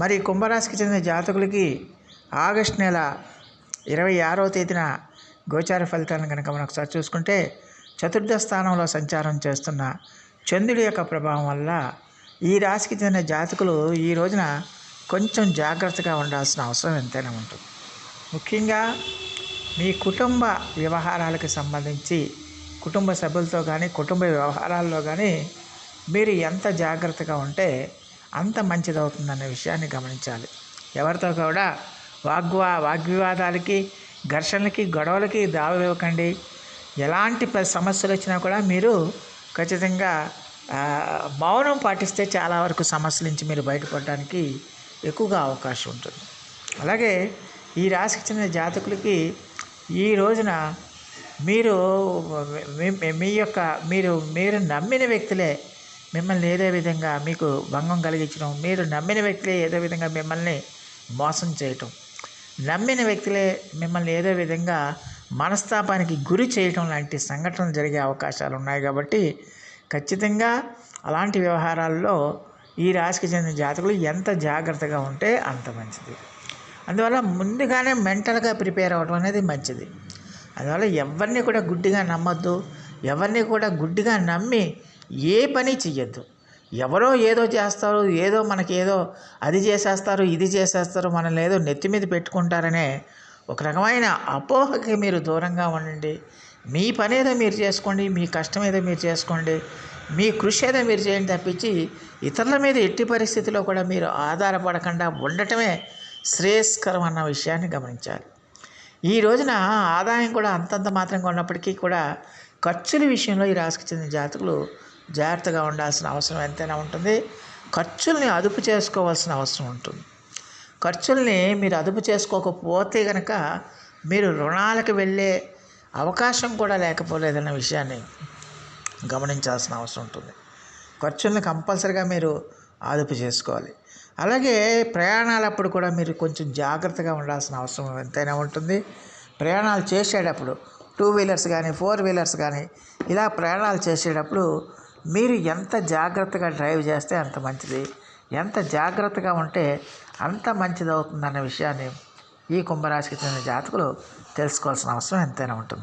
మరి కుంభరాశికి చెందిన జాతకులకి ఆగస్ట్ నెల ఇరవై ఆరవ తేదీన గోచార ఫలితాలను కనుక మనం ఒకసారి చూసుకుంటే చతుర్థ స్థానంలో సంచారం చేస్తున్న చంద్రుడి యొక్క ప్రభావం వల్ల ఈ రాశికి చెందిన జాతకులు ఈ రోజున కొంచెం జాగ్రత్తగా ఉండాల్సిన అవసరం ఎంతైనా ఉంటుంది. ముఖ్యంగా మీ కుటుంబ వ్యవహారాలకు సంబంధించి కుటుంబ సభ్యులతో కానీ కుటుంబ వ్యవహారాల్లో కానీ మీరు ఎంత జాగ్రత్తగా ఉంటే అంత మంచిదవుతుందన్న విషయాన్ని గమనించాలి. ఎవరితో కూడా వాగ్వా వాగ్వివాదాలకి ఘర్షణలకి గొడవలకి దావనివ్వకండి ఎలాంటి ప- సమస్యలు వచ్చినా కూడా మీరు ఖచ్చితంగా మౌనం పాటిస్తే చాలా వరకు సమస్యల నుంచి మీరు బయటపడడానికి ఎక్కువగా అవకాశం ఉంటుంది. అలాగే ఈ రాశికి చెందిన జాతకులకి ఈ రోజున మీరు మీ యొక్క మీరు మీరు నమ్మిన వ్యక్తులే మిమ్మల్ని ఏదో విధంగా మీకు భంగం కలిగించడం మీరు నమ్మిన వ్యక్తులే ఏదో విధంగా మిమ్మల్ని మోసం చేయటం నమ్మిన వ్యక్తులే మిమ్మల్ని ఏదో విధంగా మనస్తాపానికి గురి చేయటం లాంటి సంఘటనలు జరిగే అవకాశాలు ఉన్నాయి కాబట్టి ఖచ్చితంగా అలాంటి వ్యవహారాల్లో ఈ రాశికి చెందిన జాతకులు ఎంత జాగ్రత్తగా ఉంటే అంత మంచిది. అందువల్ల ముందుగానే మెంటల్గా ప్రిపేర్ అవ్వడం అనేది మంచిది. అందువల్ల ఎవరిని కూడా గుడ్డిగా నమ్మొద్దు ఎవరిని కూడా గుడ్డిగా నమ్మి ఏ పని చెయ్యొద్దు. ఎవరో ఏదో చేస్తారు ఏదో మనకి ఏదో అది చేసేస్తారు ఇది చేసేస్తారు మనల్ని ఏదో నెత్తి మీద పెట్టుకుంటారనే ఒక రకమైన అపోహకి మీరు దూరంగా ఉండండి. మీ పని ఏదో మీరు చేసుకోండి మీ కష్టం ఏదో మీరు చేసుకోండి మీ కృషి ఏదో మీరు చేయండి తప్పించి ఇతరుల మీద ఎట్టి పరిస్థితిలో కూడా మీరు ఆధారపడకుండా ఉండటమే శ్రేయస్కరం అన్న విషయాన్ని గమనించాలి. ఈ రోజున ఆదాయం కూడా అంతంత మాత్రంగా ఉన్నప్పటికీ కూడా ఖర్చుల విషయంలో ఈ రాశికి చెందిన జాతకులు జాగ్రత్తగా ఉండాల్సిన అవసరం ఎంతైనా ఉంటుంది. ఖర్చుల్ని అదుపు చేసుకోవాల్సిన అవసరం ఉంటుంది. ఖర్చుల్ని మీరు అదుపు చేసుకోకపోతే కనుక మీరు రుణాలకు వెళ్ళే అవకాశం కూడా లేకపోలేదన్న విషయాన్ని గమనించాల్సిన అవసరం ఉంటుంది. ఖర్చుల్ని కంపల్సరిగా మీరు అదుపు చేసుకోవాలి. అలాగే ప్రయాణాలప్పుడు కూడా మీరు కొంచెం జాగ్రత్తగా ఉండాల్సిన అవసరం ఎంతైనా ఉంటుంది. ప్రయాణాలు చేసేటప్పుడు టూ వీలర్స్ కానీ ఫోర్ వీలర్స్ కానీ ఇలా ప్రయాణాలు చేసేటప్పుడు మీరు ఎంత జాగ్రత్తగా డ్రైవ్ చేస్తే అంత మంచిది. ఎంత జాగ్రత్తగా ఉంటే అంత మంచిది అవుతుందన్న విషయాన్ని ఈ కుంభరాశికి చెందిన జాతకులు తెలుసుకోవాల్సిన అవసరం ఎంతైనా ఉంటుంది.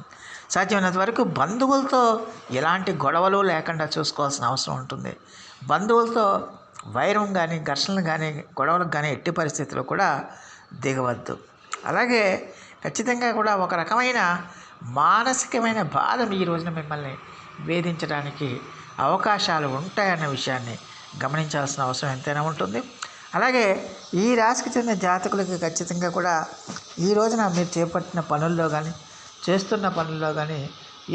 సాధ్యమైనంత వరకు బంధువులతో ఎలాంటి గొడవలు లేకుండా చూసుకోవాల్సిన అవసరం ఉంటుంది. బంధువులతో వైరం కానీ ఘర్షణలు కానీ గొడవలకు కానీ ఎట్టి పరిస్థితుల్లో కూడా దిగవద్దు. అలాగే ఖచ్చితంగా కూడా ఒక రకమైన మానసికమైన బాధ ఈ రోజున మిమ్మల్ని వేధించడానికి అవకాశాలు ఉంటాయన్న విషయాన్ని గమనించాల్సిన అవసరం ఎంతైనా ఉంటుంది. అలాగే ఈ రాశికి చెందిన జాతకులకి ఖచ్చితంగా కూడా ఈ రోజున మీరు చేపట్టిన పనుల్లో కానీ చేస్తున్న పనుల్లో కానీ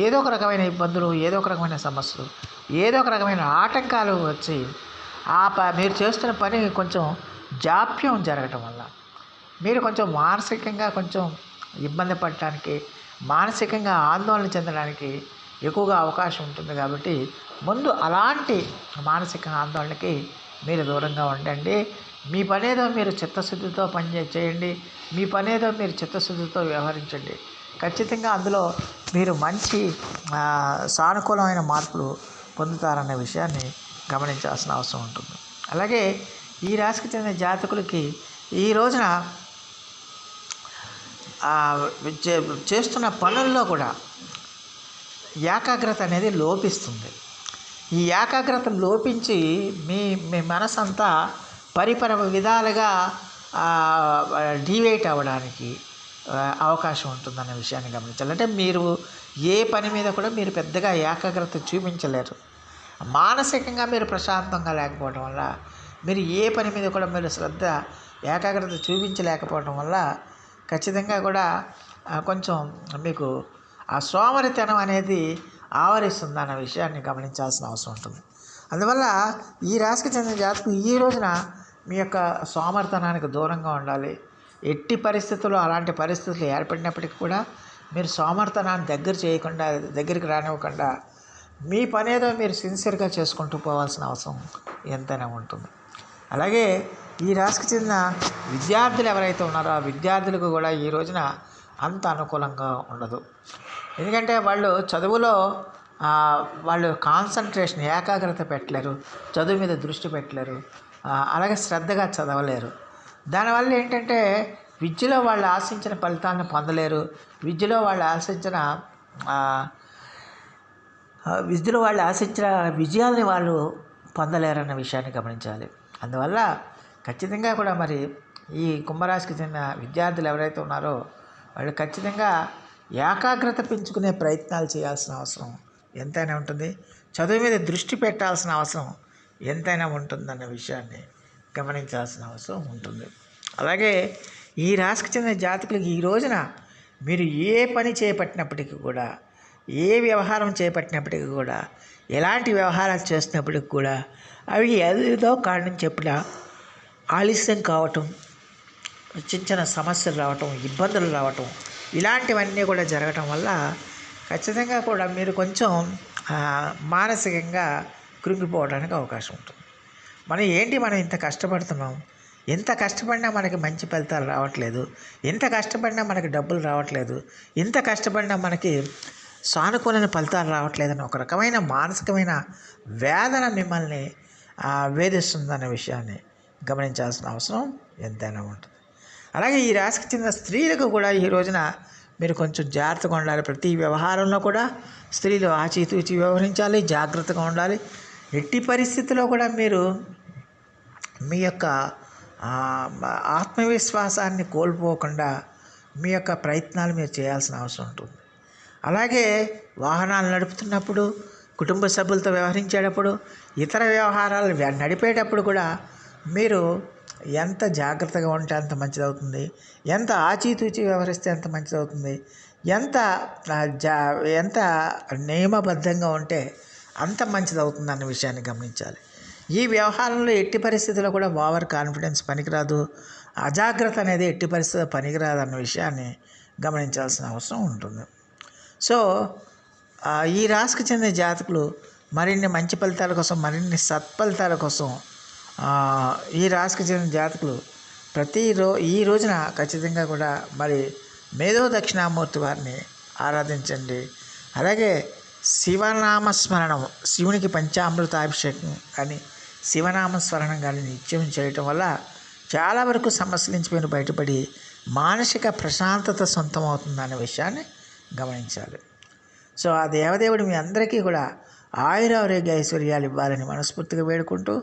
ఏదో ఒక రకమైన ఇబ్బందులు ఏదో ఒక రకమైన సమస్యలు ఏదో ఒక రకమైన ఆటంకాలు వచ్చి ఆ ప మీరు చేస్తున్న పని కొంచెం జాప్యం జరగటం వల్ల మీరు కొంచెం మానసికంగా కొంచెం ఇబ్బంది పడటానికి మానసికంగా ఆందోళన చెందడానికి ఎక్కువగా అవకాశం ఉంటుంది కాబట్టి ముందు అలాంటి మానసిక ఆందోళనకి మీరు దూరంగా ఉండండి. మీ పనేదో మీరు చిత్తశుద్ధితో పని చేయండి. మీ పనేదో మీరు చిత్తశుద్ధితో వ్యవహరించండి. ఖచ్చితంగా అందులో మీరు మంచి సానుకూలమైన మార్పులు పొందుతారన్న విషయాన్ని గమనించాల్సిన అవసరం ఉంటుంది. అలాగే ఈ రాశికి చెందిన జాతకులకి ఈ రోజున చేస్తున్న పనుల్లో కూడా ఏకాగ్రత అనేది లోపిస్తుంది. ఈ ఏకాగ్రత లోపించి మీ మీ మనసంతా పరిపర విధాలుగా డివేట్ అవ్వడానికి అవకాశం ఉంటుందన్న విషయాన్ని గమనించాలి. అంటే మీరు ఏ పని మీద కూడా మీరు పెద్దగా ఏకాగ్రత చూపించలేరు. మానసికంగా మీరు ప్రశాంతంగా లేకపోవడం వల్ల మీరు ఏ పని మీద కూడా మీరు శ్రద్ధ ఏకాగ్రత చూపించలేకపోవడం వల్ల ఖచ్చితంగా కూడా కొంచెం మీకు ఆ సోమరితనం అనేది ఆవరిస్తుంది అన్న విషయాన్ని గమనించాల్సిన అవసరం ఉంటుంది. అందువల్ల ఈ రాశికి చెందిన జాతకు ఈ రోజున మీ యొక్క సోమర్థనానికి దూరంగా ఉండాలి. ఎట్టి పరిస్థితుల్లో అలాంటి పరిస్థితులు ఏర్పడినప్పటికీ కూడా మీరు సోమర్థనాన్ని దగ్గర చేయకుండా దగ్గరికి రానివ్వకుండా మీ పనేదో మీరు సిన్సియర్గా చేసుకుంటూ పోవాల్సిన అవసరం ఎంతైనా ఉంటుంది. అలాగే ఈ రాశికి చెందిన విద్యార్థులు ఎవరైతే ఉన్నారో ఆ విద్యార్థులకు కూడా ఈ రోజున అంత అనుకూలంగా ఉండదు. ఎందుకంటే వాళ్ళు చదువులో వాళ్ళు కాన్సన్ట్రేషన్ ఏకాగ్రత పెట్టలేరు చదువు మీద దృష్టి పెట్టలేరు అలాగే శ్రద్ధగా చదవలేరు. దానివల్ల ఏంటంటే విద్యలో వాళ్ళు ఆశించిన ఫలితాలను పొందలేరు. విద్యలో వాళ్ళు ఆశించిన విద్యలో వాళ్ళు ఆశించిన విజయాల్ని వాళ్ళు పొందలేరన్న విషయాన్ని గమనించాలి. అందువల్ల ఖచ్చితంగా కూడా మరి ఈ కుంభరాశికి చెందిన విద్యార్థులు ఎవరైతే ఉన్నారో వాళ్ళు ఖచ్చితంగా ఏకాగ్రత పెంచుకునే ప్రయత్నాలు చేయాల్సిన అవసరం ఎంతైనా ఉంటుంది. చదువు మీద దృష్టి పెట్టాల్సిన అవసరం ఎంతైనా ఉంటుందన్న విషయాన్ని గమనించాల్సిన అవసరం ఉంటుంది. అలాగే ఈ రాశికి చెందిన జాతకులకు ఈ రోజున మీరు ఏ పని చేపట్టినప్పటికీ కూడా ఏ వ్యవహారం చేపట్టినప్పటికీ కూడా ఎలాంటి వ్యవహారాలు చేసినప్పటికి కూడా అవి ఏదో కారణం చెప్పిన ఆలస్యం కావటం చిన్న చిన్న సమస్యలు రావటం ఇబ్బందులు రావటం ఇలాంటివన్నీ కూడా జరగటం వల్ల ఖచ్చితంగా కూడా మీరు కొంచెం మానసికంగా కృంగిపోవడానికి అవకాశం ఉంటుంది. మనం ఏంటి మనం ఇంత కష్టపడుతున్నాం? ఎంత కష్టపడినా మనకి మంచి ఫలితాలు రావట్లేదు. ఎంత కష్టపడినా మనకి డబ్బులు రావట్లేదు. ఎంత కష్టపడినా మనకి సానుకూలమైన ఫలితాలు రావట్లేదని ఒక రకమైన మానసికమైన వేదన మిమ్మల్ని వేధిస్తుందన్న విషయాన్ని గమనించాల్సిన అవసరం ఎంతైనా ఉంటుంది. అలాగే ఈ రాశికి చెందిన స్త్రీలకు కూడా ఈ రోజున మీరు కొంచెం జాగ్రత్తగా ఉండాలి. ప్రతి వ్యవహారంలో కూడా స్త్రీలు ఆచితూచి వ్యవహరించాలి జాగ్రత్తగా ఉండాలి. ఎట్టి పరిస్థితుల్లో కూడా మీరు మీ యొక్క ఆత్మవిశ్వాసాన్ని కోల్పోకుండా మీ యొక్క ప్రయత్నాలు మీరు చేయాల్సిన అవసరం ఉంటుంది. అలాగే వాహనాలు నడుపుతున్నప్పుడు కుటుంబ సభ్యులతో వ్యవహరించేటప్పుడు ఇతర వ్యవహారాలు నడిపేటప్పుడు కూడా మీరు ఎంత జాగ్రత్తగా ఉంటే అంత మంచిదవుతుంది? ఎంత ఆచితూచి వ్యవహరిస్తే అంత మంచిదవుతుంది? ఎంత జా ఎంత నియమబద్ధంగా ఉంటే అంత మంచిదవుతుంది అన్న విషయాన్ని గమనించాలి. ఈ వ్యవహారంలో ఎట్టి పరిస్థితుల్లో కూడా ఓవర్ కాన్ఫిడెన్స్ పనికిరాదు. అజాగ్రత్త అనేది ఎట్టి పరిస్థితుల్లో పనికిరాదు అన్న విషయాన్ని గమనించాల్సిన అవసరం ఉంటుంది. సో ఈ రాశికి చెందిన జాతకులు మరిన్ని మంచి ఫలితాల కోసం మరిన్ని సత్ఫలితాల కోసం ఈ రాశికి చెందిన జాతకులు ప్రతి రో ఈ రోజున ఖచ్చితంగా కూడా మరి మేధో దక్షిణామూర్తి వారిని ఆరాధించండి. అలాగే శివనామ స్మరణం శివునికి పంచామృతాభిషేకం కానీ శివనామ స్మరణం కానీ నిత్యం చేయటం వల్ల చాలా వరకు సమస్యల నుంచి మీరు బయటపడి మానసిక ప్రశాంతత సొంతం అవుతుందనే విషయాన్ని గమనించాలి. సో ఆ దేవదేవుడు మీ అందరికీ కూడా ఆయుర ఆరోగ్య ఐశ్వర్యాలు ఇవ్వాలని మనస్ఫూర్తిగా వేడుకుంటూ